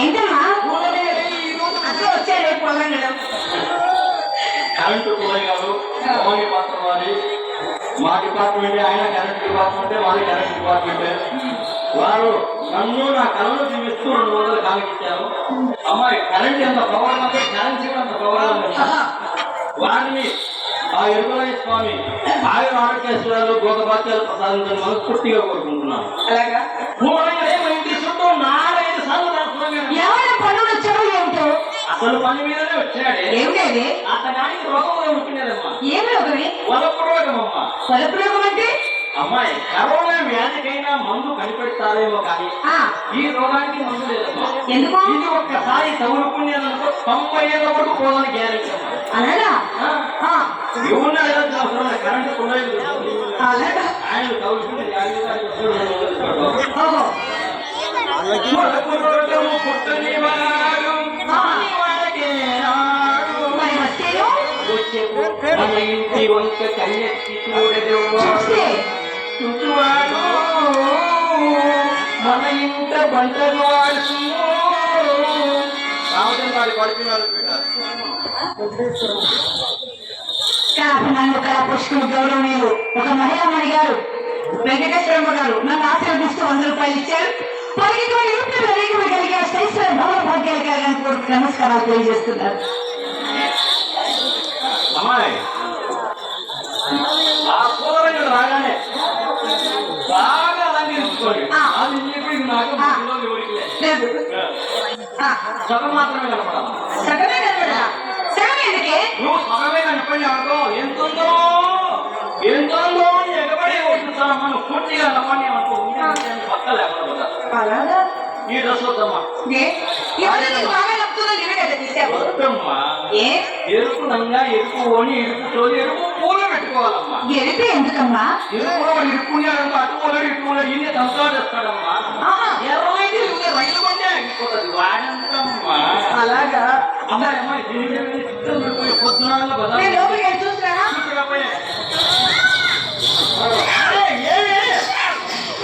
ఏంటమ్మా? అట్లా వచ్చారు పొలంగడం కరెంటు కూరగాయలు భవని పాత్ర వారి మా డిపార్ట్మెంట్ ఆయన కరెంట్ డిపార్ట్మెంట్ మాది కరెంట్ డిపార్ట్మెంట్. వారు నన్ను నా కళను చూపిస్తూ రెండు వందలు కాలకిచ్చారు. అమ్మాయి కరెంట్ ఎంత పవర్ అంటే కరెన్సీ అంత పవర్ వారిని ఆ ఎరుకలయ్య స్వామి ఆయన ఆరోగ్యేశ్వరాలు భోగభాగ్యాలు ప్రసాదించడం మనస్ఫూర్తిగా కోరుకుంటున్నాను. అలాగా? అసలు పని మీదనే వచ్చాడే. ఏమిటది అతగానికి రోగంగా ఉంటున్నదమ్మా ఏమి రోగమే? వలపు రోగమమ్మా. పొలపు రోగం అంటే? అమ్మాయి కరోనా వ్యాధికైనా మందు కనిపెడతారేమో కానీ ఈ రోగానికి మందు లేదమ్మా. ఎందుకు? ఇది ఒక్కసారి తగులుకునేందుకు తొంభై ఏళ్ళ వరకు పోదని గ్యారెంటీ అలాగా? అవసరం. కరెంటు కులాయిలు అలాగా? ఆయన తగులుకుంటే జాగ్రత్తగా చుట్టువాడు మన కళా పుష్కులు గౌరవనీయులు ఒక మహిళామణి గారు వెంకటేశ్వరమ్మ గారు నన్ను ఆశీర్వదిస్తూ వంద రూపాయలు ఇచ్చారు. వారికి కూడా యూట్యూబ్ వేదికగా కలిగే శైశ్వర భవన భాగ్యాలు కలగాలని కోరుకు నమస్కారాలు తెలియజేస్తున్నారు. సగం మాత్రమే కనపడాలి. సగమే కనబడదా సగం ఎందుకే? నువ్వు సగమే కనపడి అనుకో ఎంతుందో. ఎంతుందో అని ఎగబడి వస్తుందా మనం పూర్తిగా నమ్మని అనుకో పక్క లేకుండా అలాగా ఈ ఏ? ఎరుపు నంగా ఎరుపు ఓని ఎరుపు తోలి ఎరుపు పూలు పెట్టుకోవాలమ్మా. గెలిపి ఎందుకమ్మా? ఎరుపులో వాడు ఇరుక్కున్నాడమ్మా అటు పోలేడు ఇటు పోలేడు ఇన్ని సంవత్సరాలు చేస్తాడమ్మా. ఆహా, ఎర్రమైతే ఇదిగో రైలు కొంటే ఆగిపోతుంది వాడంతమ్మా అలాగా? అమ్మాయి పొద్దున